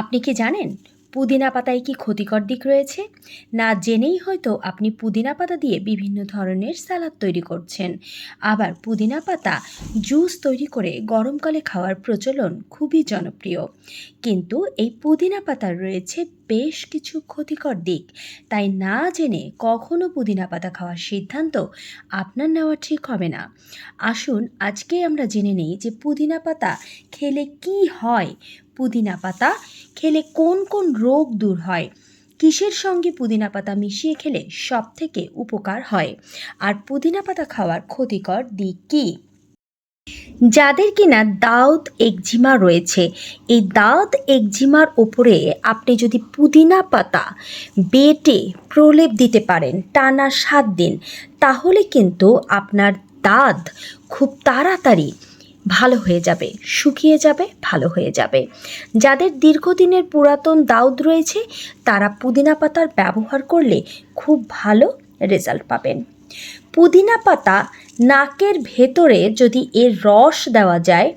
আপনি কি জানেন পুদিনা পাতায় কি ক্ষতিকর দিক রয়েছে? না জেনেই হয়তো আপনি পুদিনা পাতা দিয়ে বিভিন্ন ধরনের স্যালাড তৈরি করছেন। আবার পুদিনা পাতা জুস তৈরি করে গরমকালে খাওয়ার প্রচলন খুবই জনপ্রিয়। কিন্তু এই পুদিনা পাতার রয়েছে বেশ কিছু ক্ষতিকর দিক। তাই না জেনে কখনো পুদিনা পাতা খাওয়ার সিদ্ধান্ত আপনার নেওয়া ঠিক হবে না। আসুন আজকে আমরা জেনে নেই যে পুদিনা পাতা খেলে কি হয় পুদিনা পাতা খেলে কোন কোন রোগ দূর হয়? কিসের সঙ্গে পুদিনা পাতা মিশিয়ে খেলে সব থেকে উপকার হয়? আর পুদিনা পাতা খাওয়ার ক্ষতিকর দিক কী? যাদের কিনা দাউদ একজিমা রয়েছে, এই দাউদ একজিমার ওপরে আপনি যদি পুদিনা পাতা বেটে প্রলেপ দিতে পারেন টানা সাত দিন, তাহলে কিন্তু আপনার দাঁত খুব তাড়াতাড়ি ভালো হয়ে যাবে, শুকিয়ে যাবে, ভালো হয়ে যাবে। যাদের দীর্ঘদিনের পুরাতন দাউদ রয়েছে, তারা পুদিনা পাতার ব্যবহার করলে খুব ভালো রেজাল্ট পাবেন। পুদিনা পাতা নাকের ভেতরে যদি এর রস দেওয়া যায়,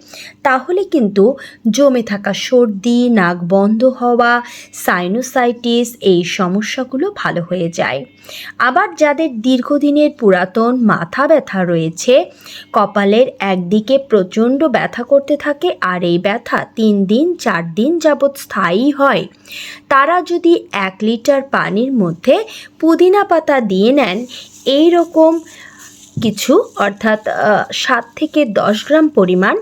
তাহলে কিন্তু জমে থাকা সর্দি, নাক বন্ধ হওয়া সাইনোসাইটিস এই সমস্যাগুলো ভালো হয়ে যায়। আবার যাদের দীর্ঘদিনের পুরাতন মাথা ব্যথা রয়েছে, কপালের একদিকে প্রচণ্ড ব্যথা করতে থাকে আর এই ব্যথা তিন দিন, চার দিন যাবৎ স্থায়ী হয়। তারা যদি এক লিটার পানির মধ্যে পুদিনা পাতা দিয়ে নেন এই রকম কিছু, অর্থাৎ সাত থেকে দশ গ্রাম পরিমাণ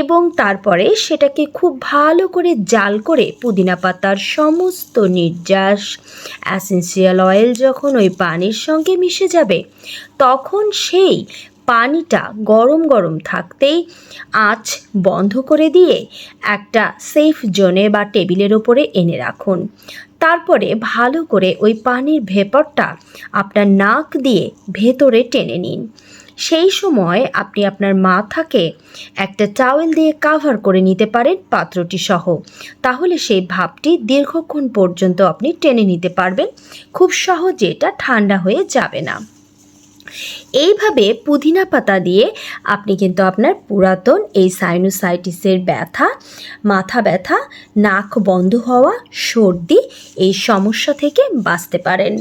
এবং তারপরে সেটাকে খুব ভালো করে জাল করে পুদিনা পাতার সমস্ত নির্যাস অ্যাসেন্সিয়াল অয়েল যখন ওই পানির সঙ্গে মিশে যাবে, তখন সেই পানিটা গরম গরম থাকতেই আঁচ বন্ধ করে দিয়ে একটা সেফ জোনে বা টেবিলের ওপরে এনে রাখুন। তারপরে ভালো করে ওই পানির ভেপরটা আপনার নাক দিয়ে ভেতরে টেনে নিন। সেই সময় আপনি আপনার মাথাকে একটা টাওয়েল দিয়ে কাভার করে নিতে পারেন পাত্রটি সহ। তাহলে সেই ভাবটি দীর্ঘক্ষণ পর্যন্ত আপনি টেনে নিতে পারবেন। খুব সহজে এটা ঠান্ডা হয়ে যাবে না। এইভাবে পুদিনা পাতা দিয়ে আপনি কিন্তু আপনার পুরাতন এই সাইনোসাইটিসের ব্যথা, মাথা ব্যথা, নাক বন্ধ হওয়া, সর্দি এই সমস্যা থেকে বাঁচতে পারেন।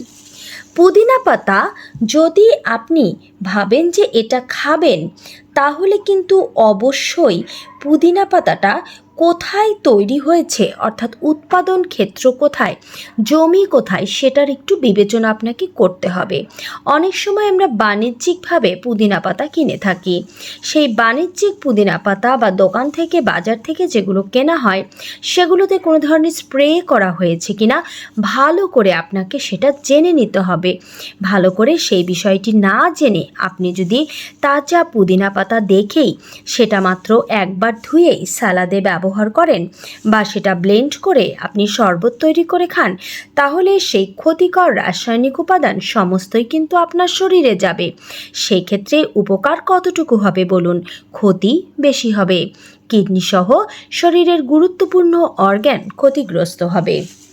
পুদিনা পাতা যদি আপনি ভাবেন যে এটা খাবেন, তাহলে কিন্তু অবশ্যই পুদিনা পাতাটা কোথায় তৈরি হয়েছে? অর্থাৎ উৎপাদন ক্ষেত্র কোথায়? জমি কোথায়? সেটার একটু বিবেচনা আপনাকে করতে হবে। অনেক সময় আমরা বাণিজ্যিকভাবে পুদিনা পাতা কিনে থাকি। সেই বাণিজ্যিক পুদিনা পাতা বা দোকান থেকে, বাজার থেকে যেগুলো কেনা হয়, সেগুলোতে কোনো ধরনের স্প্রে করা হয়েছে কিনা, ভালো করে আপনাকে সেটা জেনে নিতে হবে। ভালো করে সেই বিষয়টি না জেনে আপনি যদি তাজা পুদিনা পাতা দেখেই সেটা মাত্র একবার ধুয়েই সালাদে ব্যবহার করেন বা সেটা ব্লেন্ড করে আপনি শরবত তৈরি করে খান, তাহলে সেই ক্ষতিকর রাসায়নিক উপাদান সমস্তই কিন্তু আপনার শরীরে যাবে। সেক্ষেত্রে উপকার কতটুকু হবে বলুন? ক্ষতি বেশি হবে। কিডনি সহ শরীরের গুরুত্বপূর্ণ অর্গ্যান ক্ষতিগ্রস্ত হবে।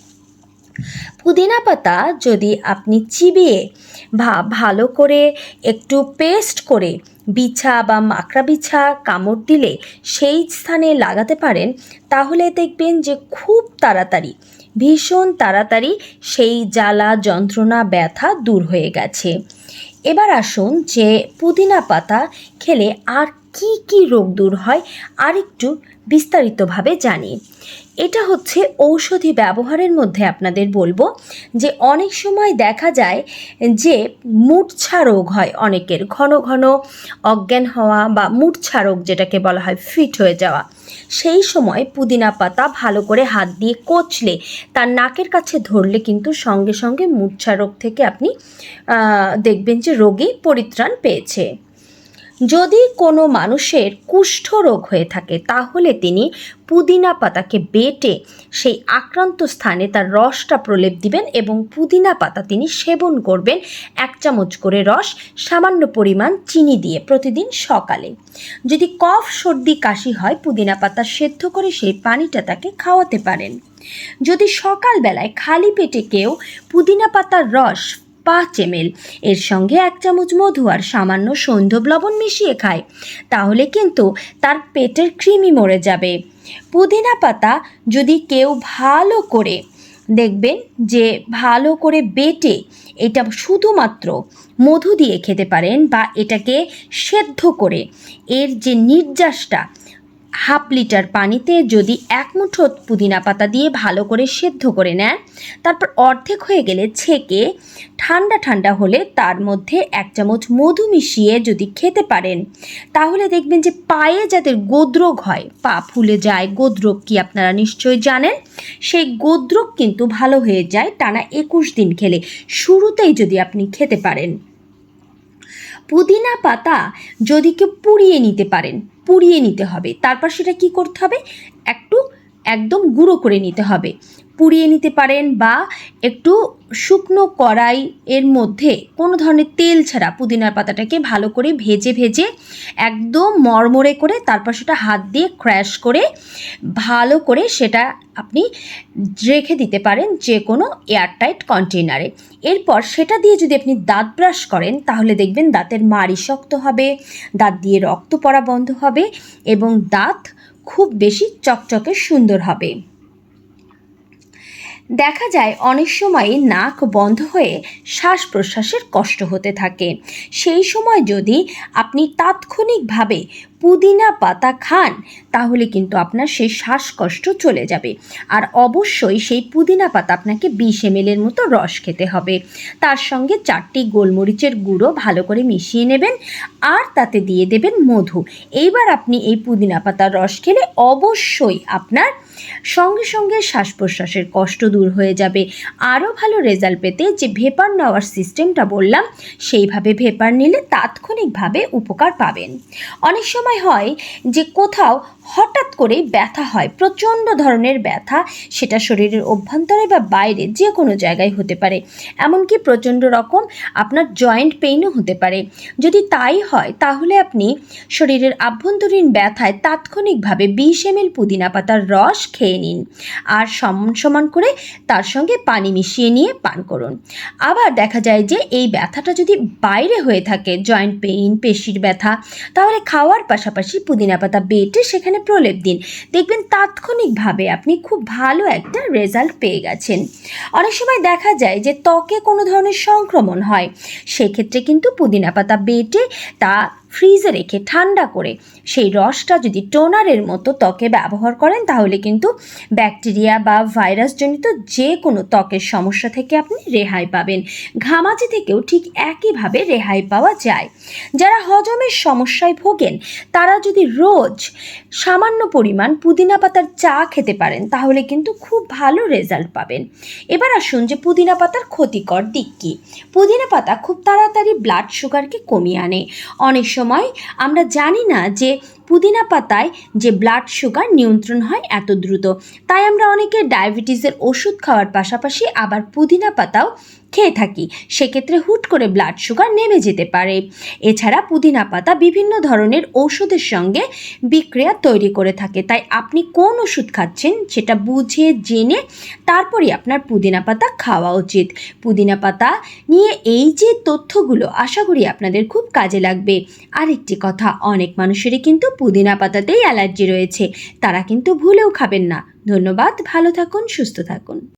পুদিনা পাতা যদি আপনি চিবিয়ে ভালো করে একটু পেস্ট করে বিছা বা মাকড়া বিছা কামড় দিলে সেই স্থানে লাগাতে পারেন, তাহলে দেখবেন যে খুব তাড়াতাড়ি, ভীষণ তাড়াতাড়ি সেই জ্বালা যন্ত্রণা ব্যথা দূর হয়ে গেছে। এবার আসুন যে পুদিনা পাতা খেলে আর কি কি রোগ দূর হয় আর একটু বিস্তারিতভাবে জানি। এটা হচ্ছে ঔষধি ব্যবহারের মধ্যে আপনাদের বলব যে অনেক সময় দেখা যায় যে মূর্ছা রোগ হয় অনেকের। ঘন ঘন অজ্ঞান হওয়া বা মূর্ছা রোগ যেটাকে বলা হয়, ফিট হয়ে যাওয়া। সেই সময় পুদিনা পাতা ভালো করে হাত দিয়ে কচলে তার নাকের কাছে ধরলে কিন্তু সঙ্গে সঙ্গে মূর্ছা রোগ থেকে আপনি দেখবেন যে রোগী পরিত্রাণ পেয়েছে। যদি কোনো মানুষের কুষ্ঠ রোগ হয়ে থাকে, তাহলে তিনি পুদিনা পাতাকে বেটে সেই আক্রান্ত স্থানে তার রসটা প্রলেপ দিবেন এবং পুদিনা পাতা তিনি সেবন করবেন। এক চামচ করে রস, সামান্য পরিমাণ চিনি দিয়ে প্রতিদিন সকালে। যদি কফ, সর্দি, কাশি হয়, পুদিনা পাতা সেদ্ধ করে সেই পানিটা তাকে খাওয়াতে পারেন। যদি সকালবেলায় খালি পেটে কেউ পুদিনা পাতার রস পাঁচ এম এর সঙ্গে এক চামচ মধু আর সামান্য সৈন্ধব লবণ মিশিয়ে খায়। তাহলে কিন্তু তার পেটের কৃমি মরে যাবে। পুদিনা পাতা যদি কেউ ভালো করে দেখবেন যে ভালো করে বেটে এটা শুধুমাত্র মধু দিয়ে খেতে পারেন বা এটাকে সেদ্ধ করে, এর যে নির্যাসটা হাফ লিটার পানিতে যদি এক মুঠো পুদিনা পাতা দিয়ে ভালো করে সেদ্ধ করে নেন, তারপর অর্ধেক হয়ে গেলে ছেঁকে ঠান্ডা ঠান্ডা হলে তার মধ্যে এক চামচ মধু মিশিয়ে যদি খেতে পারেন, তাহলে দেখবেন যে পায়ে যাদের গোদ্রোগ হয়, পা ফুলে যায়, গোদ্রোগ কি আপনারা নিশ্চয়ই জানেন? সেই গোদ্রোগ কিন্তু ভালো হয়ে যায় টানা একুশ দিন খেলে। শুরুতেই যদি আপনি খেতে পারেন। পুদিনা পাতা যদি কেউ পুড়িয়ে নিতে পারেন পুড়িয়ে নিতে হবে। তারপর সেটা কি করতে হবে? একটু একদম গুঁড়ো করে নিতে হবে। পুড়িয়ে নিতে পারেন বা একটু শুকনো কড়াই এর মধ্যে কোনো ধরনের তেল ছাড়া পুদিনার পাতাটাকে ভালো করে ভেজে ভেজে একদম মরমরে করে তারপর সেটা হাত দিয়ে ক্র্যাশ করে ভালো করে সেটা আপনি রেখে দিতে পারেন যে কোনো এয়ারটাইট কন্টেনারে এরপর সেটা দিয়ে যদি আপনি দাঁত ব্রাশ করেন, তাহলে দেখবেন দাঁতের মাড়ি শক্ত হবে, দাঁত দিয়ে রক্ত পড়া বন্ধ হবে এবং দাঁত খুব বেশি চকচকে সুন্দর হবে। দেখা যায় অনেক সময় নাক বন্ধ হয়ে শ্বাস প্রশ্বাসের কষ্ট হতে থাকে। সেই সময় যদি আপনি তাৎক্ষণিকভাবে পুদিনা পাতা খান, তাহলে কিন্তু আপনার সেই শ্বাসকষ্ট চলে যাবে। আর অবশ্যই সেই পুদিনা পাতা আপনাকে বিশ এম এমএলের মতো রস খেতে হবে। তার সঙ্গে চারটি গোলমরিচের গুঁড়ো ভালো করে মিশিয়ে নেবেন আর তাতে দিয়ে দেবেন মধু। এইবার আপনি এই পুদিনা পাতার রস খেলে অবশ্যই আপনার সঙ্গে সঙ্গে শ্বাস প্রশ্বাসের কষ্ট দূর হয়ে যাবে। আরও ভালো রেজাল্ট পেতে যে ভেপার নেওয়ার সিস্টেমটা বললাম, সেইভাবে ভেপার নিলে তাৎক্ষণিকভাবে উপকার পাবেন। অনেক সময় হয় যে কোথাও হঠাৎ করেই ব্যথা হয়, প্রচণ্ড ধরনের ব্যথা, সেটা শরীরের অভ্যন্তরে বা বাইরে যে কোনো জায়গায় হতে পারে। এমনকি প্রচণ্ড রকম আপনার জয়েন্ট পেইনও হতে পারে। যদি তাই হয়, তাহলে আপনি শরীরের আভ্যন্তরীণ ব্যথায় তাৎক্ষণিকভাবে বিশ এমএল পুদিনা পাতার রস খেয়ে নিন। আর সমান সমান করে তার সঙ্গে পানি মিশিয়ে নিয়ে পান করুন। আবার দেখা যায় যে এই ব্যথাটা যদি বাইরে হয়ে থাকে জয়েন্ট পেইন পেশির ব্যথা, তাহলে খাওয়ার পাশাপাশি পুদিনা পাতা বেটে সেখানে প্রলেপ দিন। দেখবেন তাৎক্ষণিকভাবে আপনি খুব ভালো একটা রেজাল্ট পেয়ে গেছেন। অনেক সময় দেখা যায় যে ত্বকে কোনো ধরনের সংক্রমণ হয়, সেক্ষেত্রে কিন্তু পুদিনা পাতা বেটে তা ফ্রিজে রেখে ঠান্ডা করে সেই রসটা যদি টোনারের মতো ত্বকে ব্যবহার করেন, তাহলে কিন্তু ব্যাকটেরিয়া বা ভাইরাসজনিত যে কোনো ত্বকের সমস্যা থেকে আপনি রেহাই পাবেন। ঘামাচি থেকেও ঠিক একইভাবে রেহাই পাওয়া যায়। যারা হজমের সমস্যায় ভোগেন, তারা যদি রোজ সামান্য পরিমাণ পুদিনা পাতার চা খেতে পারেন, তাহলে কিন্তু খুব ভালো রেজাল্ট পাবেন। এবার আসুন যে পুদিনা পাতার ক্ষতিকর দিক কী? পুদিনা পাতা খুব তাড়াতাড়ি ব্লাড সুগারকে কমিয়ে আনে। অনেক সময় আমরা জানি না যে পুদিনা পাতায় যে ব্লাড সুগার নিয়ন্ত্রণ হয় এত দ্রুত। তাই আমরা অনেকে ডায়াবেটিসের ওষুধ খাওয়ার পাশাপাশি আবার পুদিনা পাতাও খেয়ে থাকি। সেক্ষেত্রে হুট করে ব্লাড সুগার নেমে যেতে পারে। এছাড়া পুদিনা পাতা বিভিন্ন ধরনের ওষুধের সঙ্গে বিক্রিয়া তৈরি করে থাকে। তাই আপনি কোন ওষুধ খাচ্ছেন সেটা বুঝে, জেনে তারপরই আপনার পুদিনা পাতা খাওয়া উচিত। পুদিনা পাতা নিয়ে এই যে তথ্যগুলো আশা করি আপনাদের খুব কাজে লাগবে। আরেকটি কথা, অনেক মানুষেরই কিন্তু পুদিনা পাতাতেই অ্যালার্জি রয়েছে। তারা কিন্তু ভুলেও খাবেন না। ধন্যবাদ ভালো থাকুন সুস্থ থাকুন।